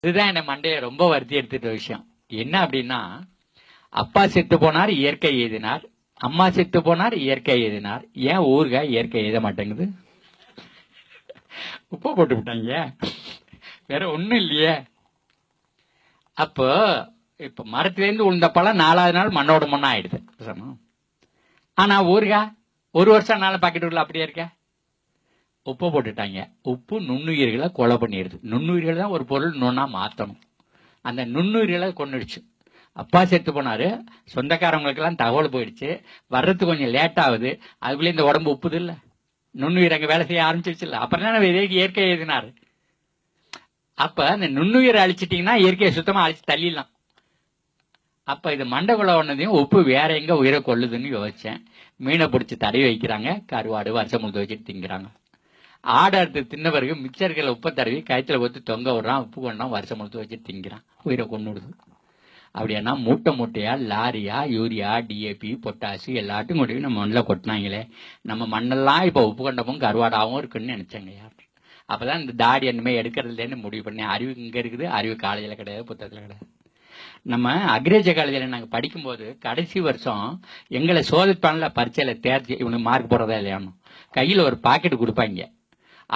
இதுதான் என்ன மண்டைய ரொம்ப வருத்தி எடுத்துட்ட விஷயம். என்ன அப்படின்னா அப்பா செத்து போனார் இயற்கை எழுதினார் அம்மா செத்து போனார் இயற்கை எழுதினார் ஏன் ஊறுகாய் இயற்கை எழுத மாட்டேங்குது? உப்பு போட்டு விட்டாங்க. வேற ஒண்ணும் இல்லையே. அப்போ இப்ப மரத்திலேருந்து உளுந்த பழம் நாலாவது நாள் மண்ணோட மண்ணா ஆயிடுது சமம். ஆனா ஊறுகாய் ஒரு வருஷம் நாள் பாக்கெட் உள்ள அப்படியே இருக்க. உப்பு போட்டுட்டாங்க. உப்பு நுண்ணுயிர்களை கொலை பண்ணிடுது. நுண்ணுயிர்கள் தான் ஒரு பொருள் நுண்ணா மாற்றணும் அந்த நுண்ணுயிர்களை கொன்னுடுச்சு. அப்பா செத்து போனாரு. சொந்தக்காரவங்களுக்கெல்லாம் தகவல் போயிடுச்சு. வர்றதுக்கு கொஞ்சம் லேட் ஆகுது. அதுக்குள்ளே இந்த உடம்பு உப்புது இல்லை. நுண்ணுயிர் அங்கே வேலை செய்ய ஆரம்பிச்சிருச்சு இல்லை. அப்புறம் தான் இதே இயற்கை எழுதினாரு. அப்போ அந்த நுண்ணுயிரை அழிச்சிட்டிங்கன்னா இயற்கையை சுத்தமாக அழிச்சு தள்ளிடலாம். அப்போ இது மண்டகுல ஒன்றதையும் உப்பு வேற எங்கே உயிரை கொள்ளுதுன்னு யோசித்தேன் மீனை பிடிச்சி தடவி வைக்கிறாங்க. கருவாடு வருஷம் முழுக்க வச்சுட்டு திங்கிறாங்க. ஆடு அறுத்து தின்ன பிறகு மிக்சர்களை உப்பை தடவி கயத்தில் ஊற்றி தொங்க விடுறான் உப்பு கொண்டான் வருஷம் முழுத்து வச்சு திங்கிறான். உயிரை கொண்டு விடுது. அப்படின்னா மூட்டை மூட்டையா லாரியா யூரியா டிஏபி பொட்டாசு எல்லாத்தையும் கொண்டு போய் நம்ம மண்ணில் கொட்டினாங்களே நம்ம மண்ணெல்லாம் இப்போ உப்பு கொண்டமும் கருவாடாகவும் இருக்குன்னு நினைச்சாங்க யார் அப்பதான் இந்த தாடி என்னமே எடுக்கிறதுலேன்னு முடிவு பண்ணேன். அறிவு இங்கே இருக்குது அறிவு காலேஜில் கிடையாது புத்தகத்தில் கிடையாது. நம்ம அக்ரேஜ காலேஜில் நாங்கள் படிக்கும்போது கடைசி வருஷம் எங்களை சோதிப்பானில் பரீட்சையில் தேர்ச்சி இவனுக்கு மார்க் போடுறதா இல்லையானோ கையில் ஒரு பாக்கெட் கொடுப்பாங்க.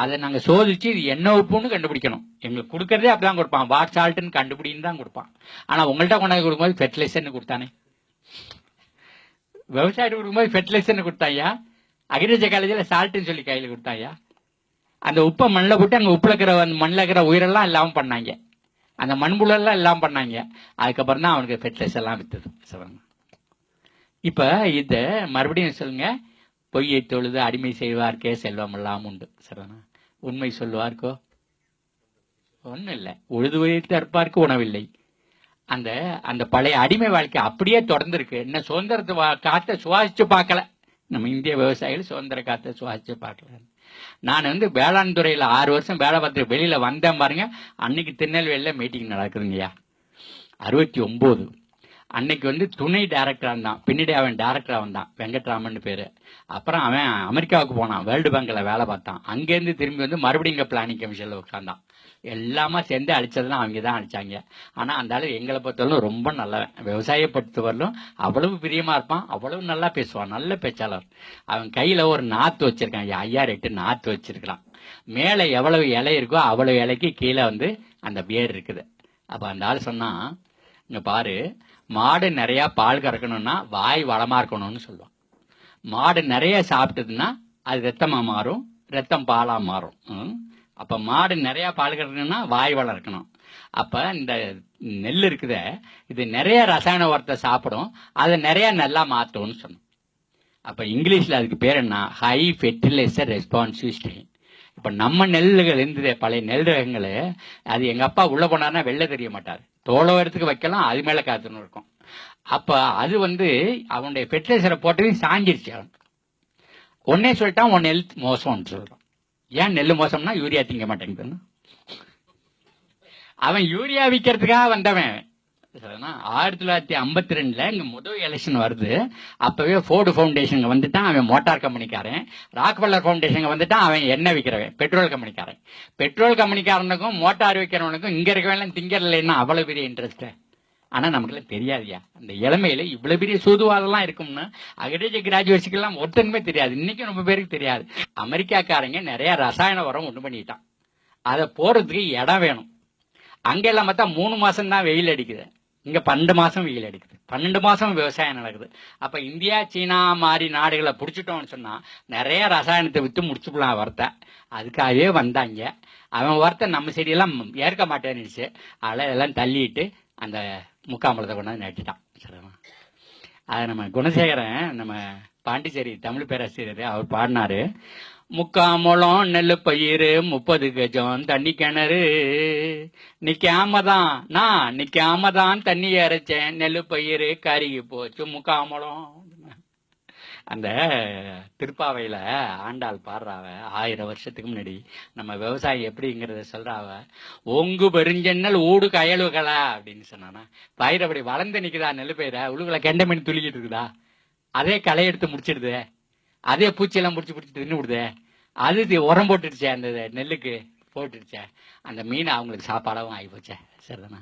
அதை நாங்கள் சோதிச்சு இது என்ன உப்புன்னு கண்டுபிடிக்கணும். எங்களுக்கு கொடுக்கறதே அப்படிதான் கொடுப்பான். வாட் சால்ட்னு கண்டுபிடின்னு தான் கொடுப்பான். ஆனால் உங்கள்கிட்ட கொண்டாந்து கொடுக்கும்போது ஃபெர்டிலைசர்னு கொடுத்தானே. விவசாயிட்டு கொடுக்கும்போது ஃபெர்டிலைசர்னு கொடுத்தாயா? அக்ரிகல்ச்சர் காலேஜில் சால்ட்டுன்னு சொல்லி கையில் கொடுத்தாயா? அந்த உப்பை மண்ணில் போட்டு அங்கே உப்புல இருக்கிற அந்த மண்ணில் இருக்கிற உயிரெல்லாம் இல்லாமல் பண்ணாங்க. அந்த மண்புழெல்லாம் எல்லாம் பண்ணாங்க. அதுக்கப்புறம் தான் அவனுக்கு ஃபெர்டிலைசர்லாம் எல்லாம் சொல்லுங்க இப்போ இதை மறுபடியும் சொல்லுங்க. பொய்யை தொழுது அடிமை செய்வார்க்கே செல்வம் எல்லாம் உண்டு. சரிதானா உண்மை சொல்லுவார்க்கோ? ஒன்றும் இல்லை. உழுது வைத்து உணவில்லை. அந்த அந்த பழைய அடிமை வாழ்க்கை அப்படியே தொடர்ந்துருக்கு. என்ன சுதந்திரத்தை வா- காற்றை சுவாசிச்சு பார்க்கல. நம்ம இந்திய விவசாயிகள் சுதந்திர காற்றை சுவாசிச்சு பார்க்கல. நான் வந்து வேளாண் துறையில் ஆறு வருஷம் வேலை பார்த்து வெளியில் வந்தேன் பாருங்க. அன்னைக்கு திருநெல்வேலியில் மீட்டிங் நடக்குதுங்கய்யா. அறுபத்தி ஒம்பது. அன்னைக்கு வந்து துணை டைரக்டரா இருந்தான் பின்னாடி அவன் டைரக்டரா வந்தான் வெங்கட்ராமன் பேரு. அப்புறம் அவன் அமெரிக்காவுக்கு போனான். வேர்ல்டு பேங்க்ல வேலை பார்த்தான். அங்கேருந்து திரும்பி வந்து மறுபடியும் இங்க பிளானிங் கமிஷன்ல உட்கார்ந்தான் எல்லாமே சேர்ந்து அழிச்சதுலாம் அவங்க தான் அடிச்சாங்க. ஆனா அந்த அளவு எங்களை பொறுத்தவரைக்கும் ரொம்ப நல்லவன். விவசாய பொறுத்தவரையிலும் அவ்வளவு பிரியமா இருப்பான். அவ்வளவு நல்லா பேசுவான். நல்ல பேச்சாளர். அவன் கையில ஒரு நாத்து வச்சிருக்கான். ஐயா எட்டு நாத்து வச்சிருக்கிறான். மேல எவ்வளவு இலை இருக்கோ அவ்வளவு இலைக்கு கீழே வந்து அந்த பேர் இருக்குது. அப்ப அந்த ஆள் சொன்னா இங்க பாரு மாடு நிறைய பால் கறக்கணும்னா வாய் வளமா இருக்கணும்னு சொல்லுவான். மாடு நிறைய சாப்பிட்டதுன்னா அது ரத்தமா மாறும் ரத்தம் பாலா மாறும். ம். அப்ப மாடு நிறைய பால் கறக்கணும்னா வாய் வளம் இருக்கணும். அப்ப இந்த நெல் இருக்குத இது நிறைய ரசாயன உரத்தை சாப்பிடும் அதை நிறைய நல்லா மாத்தும்னு சொன்னோம் அப்ப இங்கிலீஷ்ல அதுக்கு பேர் என்ன? ஹை ஃபெர்டிலைசர் ரெஸ்பான்சிவ் ஸ்ட்ரெயின் இப்ப நம்ம நெல்லுகள் இருந்ததே பழைய நெல் ரகங்கள் அது எங்க அப்பா உள்ள போனார்னா வெளில தெரிய மாட்டார். தோளவரத்துக்கு வைக்கலாம் அது மேல காத்துன்னு இருக்கும். அப்ப அது வந்து அவனுடைய ஃபெர்டிலைசரை போட்டதையும் சாஞ்சிருச்சு அவன் உடனே சொல்லிட்டான் உன் நெல் மோசம்னு சொல்றான். ஏன் நெல் மோசம்னா யூரியா திங்க மாட்டேங்குதுன்னு. அவன் யூரியா விற்கிறதுக்காக வந்தவன். ஆயிரத்தி தொள்ளாயிரத்தி ஐம்பத்தி ரெண்டுல இங்க முதல் எலெக்ஷன் வருது. அப்பவே ஃபோர்டு ஃபவுண்டேஷன் வந்துட்டான் அவன் மோட்டார் கம்பெனிக்காரன். ராக்வெல்லர் ஃபவுண்டேஷன் வந்துட்டான் அவன் எண்ணெய் விற்கிறவன் பெட்ரோல் கம்பெனிக்காரன். பெட்ரோல் கம்பெனிக்காரனுக்கும் மோட்டார் விற்கிறவனுக்கும் இங்க இருக்கவன் திங்கறலைன்னா அவ்வளவு பெரிய இன்ட்ரெஸ்ட் ஆனா நமக்குலாம் தெரியாதுயா அந்த இளமையில இவ்வளவு பெரிய சூதுவாதெல்லாம் இருக்கும்னு அகடேஜ் கிராஜுவேட்ஸுக்கெல்லாம் ஒருத்தனுமே தெரியாது. இன்னைக்கும் ரொம்ப பேருக்கு தெரியாது. அமெரிக்காக்காரங்க நிறைய ரசாயன உரம் ஒண்ணு பண்ணிட்டான். அதை போறதுக்கு இடம் வேணும். அங்கெல்லாம் பார்த்தா மூணு மாசம் தான் வெயில் அடிக்குது. இங்க பன்னெண்டு மாசம் வெயில் அடிக்குது. பன்னெண்டு மாசம் விவசாயம் நடக்குது. அப்ப இந்தியா சீனா மாதிரி நாடுகளை பிடிச்சிட்டோம்னு சொன்னா நிறைய ரசாயனத்தை வித்து முடிச்சுக்கலாம் வரத்த. அதுக்காகவே வந்தாங்க. அவன் வரத்த நம்ம செடியெல்லாம் ஏற்க மாட்டேன்னுச்சு. அதெல்லாம் எல்லாம் தள்ளிட்டு அந்த முக்காம்பழத்தை கொண்டாந்து நட்டுட்டான். சரிங்களா அதை நம்ம குணசேகரன் நம்ம பாண்டிச்சேரி தமிழ் பேராசிரியர் அவர் பாடினாரு. முக்காமூலம் நெல்லு பயிர் முப்பது கஜம் தண்ணி கிணறு. நிக்காம தான் நான் நிக்காம தான் தண்ணி இறைச்சேன் நெல்லு பயிர் கருகி போச்சு முக்காமூலம். அந்த திருப்பாவையில ஆண்டாள் பாடுறாவ ஆயிரம் வருஷத்துக்கு முன்னாடி. நம்ம விவசாயி எப்படிங்கிறத சொல்றாவ ஒங்கு பெருஞ்சென்னல் ஊடு கயலுகளா? அப்படின்னு சொன்னானா. பயிர் அப்படி வளர்ந்து நிக்குதா நெல் பயிரை? உழுகுல கெண்ட துளிக்கிட்டு இருக்குதா? அதே களை எடுத்து முடிச்சிடுது. அதே பூச்சியெல்லாம் பிடிச்சி பிடிச்சி தின்னு விடுதே. அது உரம் போட்டுடுச்சே அந்த நெல்லுக்கு போட்டுடுச்சே. அந்த மீன் அவங்களுக்கு சாப்பாடாகவும் ஆகி போச்சே. சரிதானா?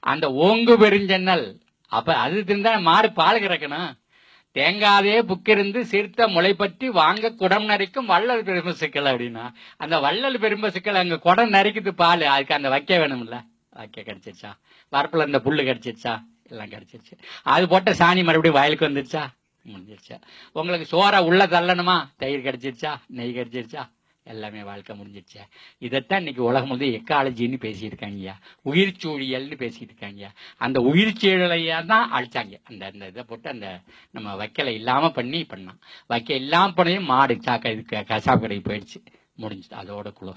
அந்த ஓங்கு பெருஞ்சன்னல் அப்ப அது இருந்தா மாடு பால் கறக்கணும். தேங்காதே புக்கிருந்து சிறுத்த முளை பற்றி வாங்க குடம் நரைக்கும் வள்ளல் பெரும்ப சிக்கல் அப்படின்னா அந்த வள்ளல் பெரும்ப சிக்கல் அங்க குடம் நரைக்குது பால். அதுக்கு அந்த வைக்க வேணும்ல? வைக்க கிடைச்சிருச்சா? வரப்புல இருந்த புல்லு கிடைச்சிருச்சா? எல்லாம் கிடைச்சிருச்சு. அது போட்ட சாணி மறுபடியும் வயலுக்கு வந்துருச்சா? முடிஞ்சிருச்சா. உங்களுக்கு சோறா உள்ள தள்ளணுமா? தயிர் கிடைச்சிருச்சா? நெய் கிடைச்சிருச்சா? எல்லாமே வாழ்க்கை முடிஞ்சிருச்சு. இதைத்தான் இன்னைக்கு உலகம் வந்து எக்காலஜின்னு பேசிட்டு இருக்காங்கய்யா உயிர் சூழியல்னு பேசிட்டு இருக்காங்க அந்த உயிர் சூழலையா தான் அழிச்சாங்க. அந்த அந்த இதை போட்டு அந்த நம்ம வைக்கலை இல்லாம பண்ணி பண்ணான். வைக்க இல்லாம பண்ணையும் மாடு சாக்க இதுக்கு கசாப்பு கடைக்கு போயிடுச்சு. முடிஞ்சு அதோட குளோஸ்